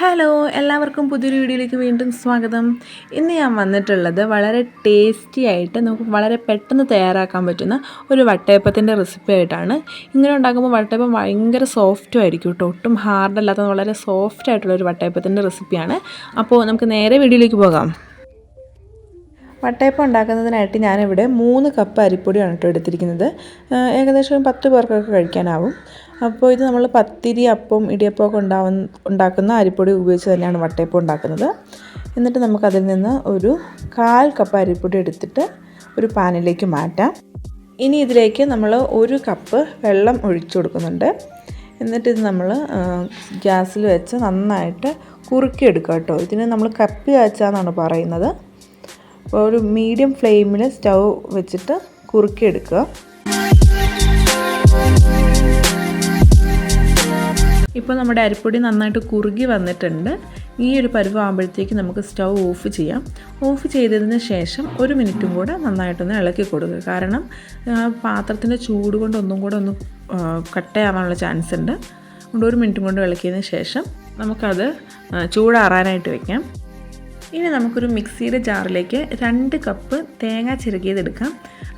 Hello എല്ലാവർക്കും പുതിയൊരു വീഡിയോയിലേക്ക് വീണ്ടും സ്വാഗതം. ഇന്ന് ഞാൻ വന്നിട്ടുള്ളത് വളരെ ടേസ്റ്റി ആയിട്ട് നമുക്ക് വളരെ പെട്ടെന്ന് തയ്യാറാക്കാൻ പറ്റുന്ന ഒരു വട്ടയപ്പത്തിന്റെ റെസിപ്പി ആയിട്ടാണ്. ഇങ്ങനെ ഉണ്ടാക്കുമ്പോൾ വട്ടയപ്പം ഭയങ്കര സോഫ്റ്റും ആയിരിക്കും കേട്ടോ. ഒട്ടും ഹാർഡല്ലാത്ത വളരെ സോഫ്റ്റ് ആയിട്ടുള്ള ഒരു വട്ടയപ്പത്തിന്റെ റെസിപ്പിയാണ് അപ്പോൾ നമുക്ക് നേരെ വീഡിയോയിലേക്ക് പോകാം. വട്ടയപ്പം ഉണ്ടാക്കുന്നതിനായിട്ട് ഞാനിവിടെ മൂന്ന് കപ്പ് അരിപ്പൊടിയാണ് കേട്ടോ എടുത്തിരിക്കുന്നത്. ഏകദേശം പത്ത് പേർക്കൊക്കെ കഴിക്കാനാവും. അപ്പോൾ ഇത് നമ്മൾ പത്തിരി അപ്പം ഇടിയപ്പമൊക്കെ ഉണ്ടാവുന്ന ഉണ്ടാക്കുന്ന അരിപ്പൊടി ഉപയോഗിച്ച് തന്നെയാണ് വട്ടയപ്പം ഉണ്ടാക്കുന്നത്. എന്നിട്ട് നമുക്കതിൽ നിന്ന് ഒരു കാൽ കപ്പ് അരിപ്പൊടി എടുത്തിട്ട് ഒരു പാനിലേക്ക് മാറ്റാം. ഇനി ഇതിലേക്ക് നമ്മൾ ഒരു കപ്പ് വെള്ളം ഒഴിച്ചു കൊടുക്കുന്നുണ്ട്. എന്നിട്ട് ഇത് നമ്മൾ ഗ്യാസിൽ വെച്ച് നന്നായിട്ട് കുറുക്കിയെടുക്കുക കേട്ടോ. ഇതിന് നമ്മൾ കപ്പി കാച്ചാന്നാണ് പറയുന്നത്. ഒരു മീഡിയം ഫ്ലെയിമിൽ സ്റ്റൗ വെച്ചിട്ട് കുറുക്കിയെടുക്കുക. ഇപ്പോൾ നമ്മുടെ അരിപ്പൊടി നന്നായിട്ട് കുറുകി വന്നിട്ടുണ്ട്. ഈ ഒരു പരുവാകുമ്പോഴത്തേക്ക് നമുക്ക് സ്റ്റൗ ഓഫ് ചെയ്യാം. ഓഫ് ചെയ്തതിന് ശേഷം ഒരു മിനിറ്റും കൂടെ നന്നായിട്ടൊന്ന് ഇളക്കി കൊടുക്കുക. കാരണം പാത്രത്തിന്റെ ചൂട് കൊണ്ട് ഒന്നും കൂടെ ഒന്ന് കട്ടയാവാനുള്ള ചാൻസ് ഉണ്ട്. അതുകൊണ്ട് ഒരു മിനിറ്റും കൊണ്ട് ഇളക്കിയതിന് ശേഷം നമുക്കത് ചൂടാറാനായിട്ട് വെക്കാം. ഇനി നമുക്കൊരു മിക്സിയുടെ ജാറിലേക്ക് രണ്ട് കപ്പ് തേങ്ങ ചിരകിയതെടുക്കാം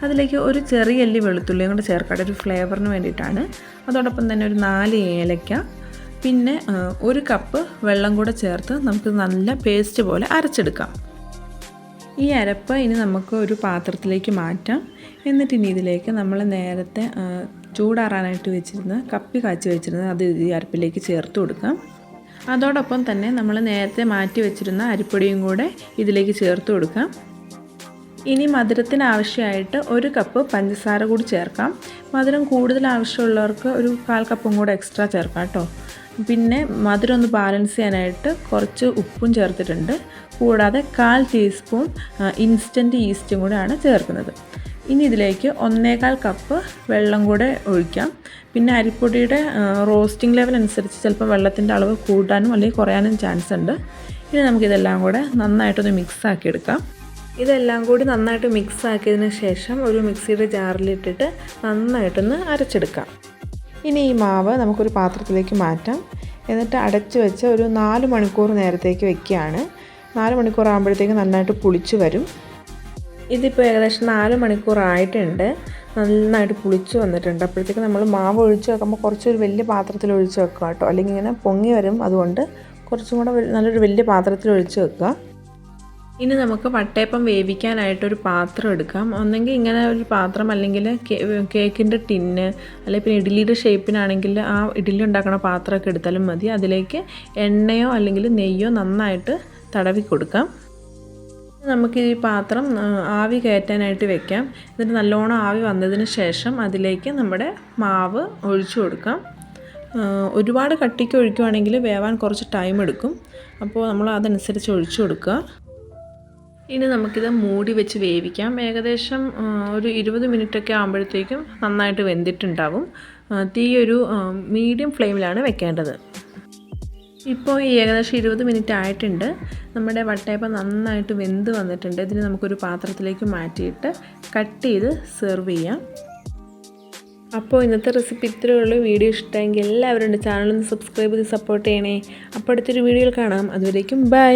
അതിലേക്ക് ഒരു ചെറിയ അല്ലി വെളുത്തുള്ളിയും കൂടെ ചേർക്കാം ഒരു ഫ്ലേവറിന് വേണ്ടിയിട്ടാണ്. അതോടൊപ്പം തന്നെ ഒരു നാല് ഏലക്ക പിന്നെ ഒരു കപ്പ് വെള്ളം കൂടെ ചേർത്ത് നമുക്ക് നല്ല പേസ്റ്റ് പോലെ അരച്ചെടുക്കാം. ഈ അരപ്പ് ഇനി നമുക്ക് ഒരു പാത്രത്തിലേക്ക് മാറ്റാം. എന്നിട്ട് ഇനി ഇതിലേക്ക് നമ്മൾ നേരത്തെ ചൂടാറാനായിട്ട് വെച്ചിരുന്ന കപ്പി കാച്ചി വെച്ചിരുന്നത് അത് ഈ അരപ്പിലേക്ക് ചേർത്ത് കൊടുക്കാം. അതോടൊപ്പം തന്നെ നമ്മൾ നേരത്തെ മാറ്റി വെച്ചിരുന്ന അരിപ്പൊടിയും കൂടെ ഇതിലേക്ക് ചേർത്ത് കൊടുക്കാം. ഇനി മധുരത്തിന് ആവശ്യമായിട്ട് ഒരു കപ്പ് പഞ്ചസാര കൂടി ചേർക്കാം. മധുരം കൂടുതൽ ആവശ്യമുള്ളവർക്ക് ഒരു കാൽ കപ്പും കൂടെ എക്സ്ട്രാ ചേർക്കാം കേട്ടോ. പിന്നെ മധുരം ഒന്ന് ബാലൻസ് ചെയ്യാനായിട്ട് കുറച്ച് ഉപ്പും ചേർത്തിട്ടുണ്ട്. കൂടാതെ കാൽ ടീസ്പൂൺ ഇൻസ്റ്റന്റ് ഈസ്റ്റും കൂടെയാണ് ചേർക്കുന്നത്. ഇനി ഇതിലേക്ക് ഒന്നേകാൽ കപ്പ് വെള്ളം കൂടെ ഒഴിക്കാം. പിന്നെ അരിപ്പൊടിയുടെ റോസ്റ്റിംഗ് ലെവൽ അനുസരിച്ച് ചിലപ്പോൾ വെള്ളത്തിന്റെ അളവ് കൂട്ടാനും അല്ലെങ്കിൽ കുറയാനും ചാൻസ് ഉണ്ട്. ഇനി നമുക്കിതെല്ലാം കൂടെ നന്നായിട്ടൊന്ന് മിക്സ് ആക്കി എടുക്കാം ഇതെല്ലാം കൂടി നന്നായിട്ട് മിക്സ് ആക്കിയതിന് ശേഷം ഒരു മിക്സിയുടെ ജാറിലിട്ടിട്ട് നന്നായിട്ടൊന്ന് അരച്ചെടുക്കാം. ഇനി ഈ മാവ് നമുക്കൊരു പാത്രത്തിലേക്ക് മാറ്റാം. എന്നിട്ട് അടച്ചു വെച്ച് ഒരു നാല് മണിക്കൂർ നേരത്തേക്ക് വെക്കുകയാണ്. നാല് മണിക്കൂർ ആകുമ്പോഴത്തേക്ക് നന്നായിട്ട് പുളിച്ച് വരും. ഇതിപ്പോൾ ഏകദേശം നാല് മണിക്കൂറായിട്ടുണ്ട്. നന്നായിട്ട് പുളിച്ച് വന്നിട്ടുണ്ട്. അപ്പോഴത്തേക്ക് നമ്മൾ മാവ് ഒഴിച്ച് വെക്കുമ്പോൾ കുറച്ചൊരു വലിയ പാത്രത്തിൽ ഒഴിച്ച് വെക്കുക കേട്ടോ. അല്ലെങ്കിൽ ഇങ്ങനെ പൊങ്ങി വരും. അതുകൊണ്ട് കുറച്ചും കൂടെ നല്ലൊരു വലിയ പാത്രത്തിൽ ഒഴിച്ച് വെക്കുക. ഇനി നമുക്ക് വട്ടയപ്പം വേവിക്കാനായിട്ടൊരു പാത്രം എടുക്കാം. ഒന്നെങ്കിൽ ഇങ്ങനെ ഒരു പാത്രം അല്ലെങ്കിൽ കേക്കിന്റെ ടിന്ന് അല്ലെങ്കിൽ പിന്നെ ഇഡ്ഡലിയുടെ ഷേപ്പിനാണെങ്കിൽ ആ ഇഡ്ഡലി ഉണ്ടാക്കുന്ന പാത്രമൊക്കെ എടുത്താലും മതി. അതിലേക്ക് എണ്ണയോ അല്ലെങ്കിൽ നെയ്യോ നന്നായിട്ട് തടവി കൊടുക്കാം. നമുക്ക് ഈ പാത്രം ആവി കയറ്റാനായിട്ട് വെക്കാം. എന്നിട്ട് നല്ലോണം ആവി വന്നതിന് ശേഷം അതിലേക്ക് നമ്മുടെ മാവ് ഒഴിച്ചു കൊടുക്കാം. ഒരുപാട് കട്ടിക്ക് ഒഴിക്കുവാണെങ്കിൽ വേവാൻ കുറച്ച് ടൈം എടുക്കും. അപ്പോൾ നമ്മൾ അതനുസരിച്ച് ഒഴിച്ചു കൊടുക്കുക. ഇനി നമുക്കിത് മൂടി വെച്ച് വേവിക്കാം. ഏകദേശം ഒരു ഇരുപത് മിനിറ്റൊക്കെ ആകുമ്പോഴത്തേക്കും നന്നായിട്ട് വെന്തിട്ടുണ്ടാവും. തീ ഒരു മീഡിയം ഫ്ലെയിമിലാണ് വെക്കേണ്ടത്. ഇപ്പോൾ ഏകദേശം ഇരുപത് മിനിറ്റ് ആയിട്ടുണ്ട്. നമ്മുടെ വട്ടയപ്പം നന്നായിട്ട് വെന്ത് വന്നിട്ടുണ്ട്. ഇതിന് നമുക്കൊരു പാത്രത്തിലേക്ക് മാറ്റിയിട്ട് കട്ട് ചെയ്ത് സെർവ് ചെയ്യാം. അപ്പോൾ ഇന്നത്തെ റെസിപ്പി ഇത്രയേ ഉള്ളൂ. വീഡിയോ ഇഷ്ടമെങ്കിൽ എല്ലാവരും ചാനലൊന്ന് സബ്സ്ക്രൈബ് ചെയ്ത് സപ്പോർട്ട് ചെയ്യണേ. അപ്പോൾ അടുത്തൊരു വീഡിയോയിൽ കാണാം. അതുവരേക്കും ബൈ